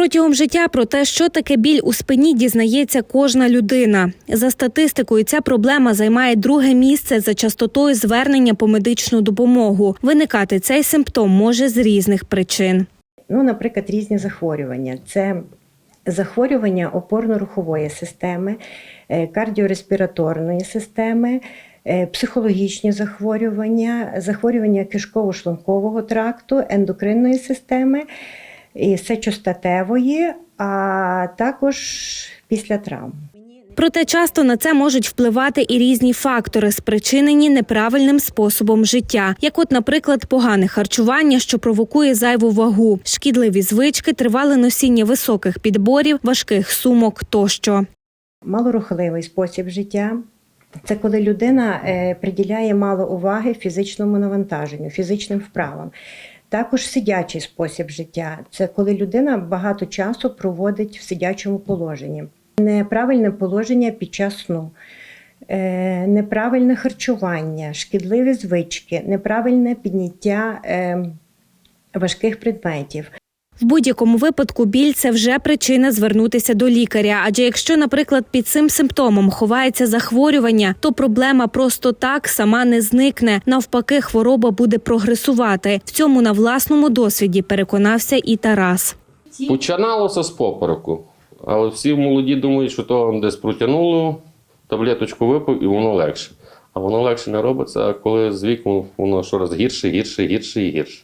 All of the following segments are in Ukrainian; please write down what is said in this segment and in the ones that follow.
Протягом життя про те, що таке біль у спині, дізнається кожна людина. За статистикою, ця проблема займає друге місце за частотою звернення по медичну допомогу. Виникати цей симптом може з різних причин. Ну, наприклад, різні захворювання. Це захворювання опорно-рухової системи, е, кардіореспіраторної системи, е, психологічні захворювання, захворювання кишково-шлункового тракту, ендокринної системи, і сечостатевої, а також після травм. Проте часто на це можуть впливати і різні фактори, спричинені неправильним способом життя, як, от, наприклад, погане харчування, що провокує зайву вагу, шкідливі звички, тривале носіння високих підборів, важких сумок тощо. Малорухливий спосіб життя. Це коли людина е, приділяє мало уваги фізичному навантаженню, фізичним вправам. Також сидячий спосіб життя це коли людина багато часу проводить в сидячому положенні. Неправильне положення під час сну, е, неправильне харчування, шкідливі звички, неправильне підняття е, важких предметів. В будь-якому випадку біль це вже причина звернутися до лікаря. Адже якщо, наприклад, під цим симптомом ховається захворювання, то проблема просто так сама не зникне. Навпаки, хвороба буде прогресувати. В цьому на власному досвіді переконався і Тарас. Починалося з попереку, але всі молоді думають, що то десь протягнуло, таблеточку випив і воно легше. А воно легше не робиться, коли з віком воно щораз гірше, гірше, гірше і гірше.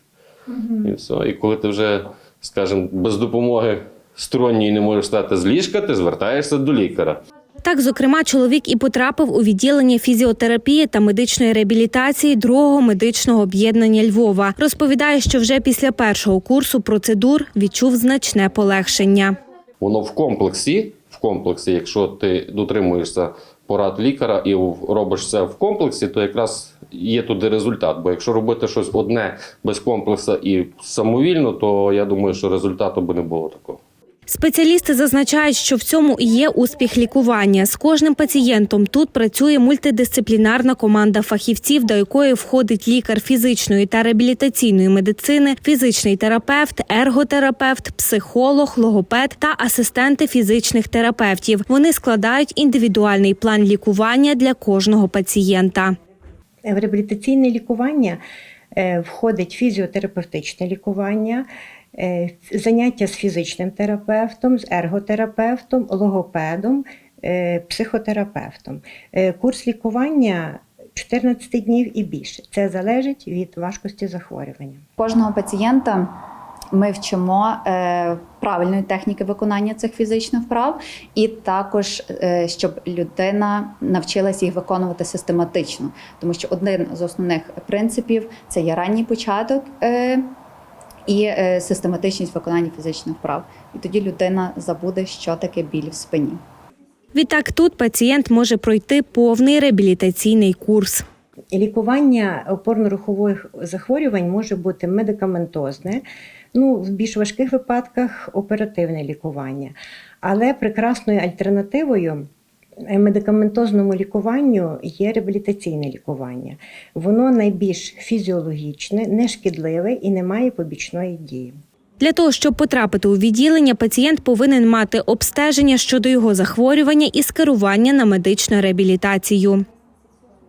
І все. І коли ти вже, скажімо, без допомоги сторонньої не можеш стати з ліжка, ти звертаєшся до лікаря. Так, зокрема, чоловік і потрапив у відділення фізіотерапії та медичної реабілітації другого медичного об'єднання Львова. Розповідає, що вже після першого курсу процедур відчув значне полегшення. Воно в комплексі, в комплексі, якщо ти дотримуєшся порад лікаря і робиш це в комплексі, то якраз є туди результат. Бо якщо робити щось одне без комплексу і самовільно, то я думаю, що результату би не було такого. Спеціалісти зазначають, що в цьому і є успіх лікування. З кожним пацієнтом тут працює мультидисциплінарна команда фахівців, до якої входить лікар фізичної та реабілітаційної медицини, фізичний терапевт, ерготерапевт, психолог, логопед та асистенти фізичних терапевтів. Вони складають індивідуальний план лікування для кожного пацієнта. В реабілітаційне лікування е, входить фізіотерапевтичне лікування, е, заняття з фізичним терапевтом, з ерготерапевтом, логопедом, е, психотерапевтом. Курс лікування 14 днів і більше. Це залежить від важкості захворювання. Кожного пацієнта ми вчимо е, правильної техніки виконання цих фізичних вправ, і також е, щоб людина навчилась їх виконувати систематично, тому що один з основних принципів це є ранній початок. Е, і е, систематичність виконання фізичних вправ. І тоді людина забуде, що таке біль в спині. Відтак тут пацієнт може пройти повний реабілітаційний курс. Лікування опорно-рухових захворювань може бути медикаментозне, ну, в більш важких випадках оперативне лікування. Але прекрасною альтернативою е, медикаментозному лікуванню є реабілітаційне лікування. Воно найбільш фізіологічне, нешкідливе і не має побічної дії. Для того, щоб потрапити у відділення, пацієнт повинен мати обстеження щодо його захворювання і скерування на медичну реабілітацію.